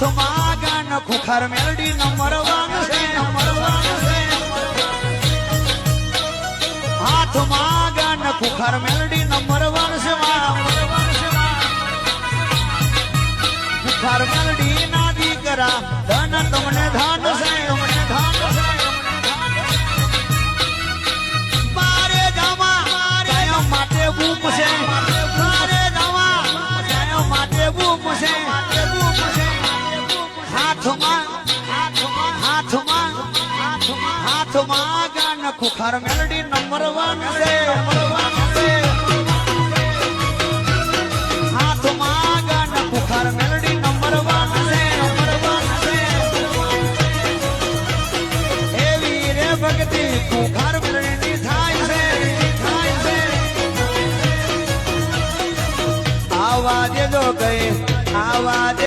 હાથમાં ગાન ખુખાર મેલડી નંબર વન છે, નંબર વન છે હાથમાં ગાન ખુખાર મેલડી નંબર વન છે. ખુખાર દીકરા ધાન હાથમાં હાથમાં હાથમાં હાથમાં ગાન ખુખાર મેલડી નંબર વન છે. હાથમાં ગાન ખુખાર મેલડી નંબર વન રે થાય આવા દેજો ગઈ આવા દે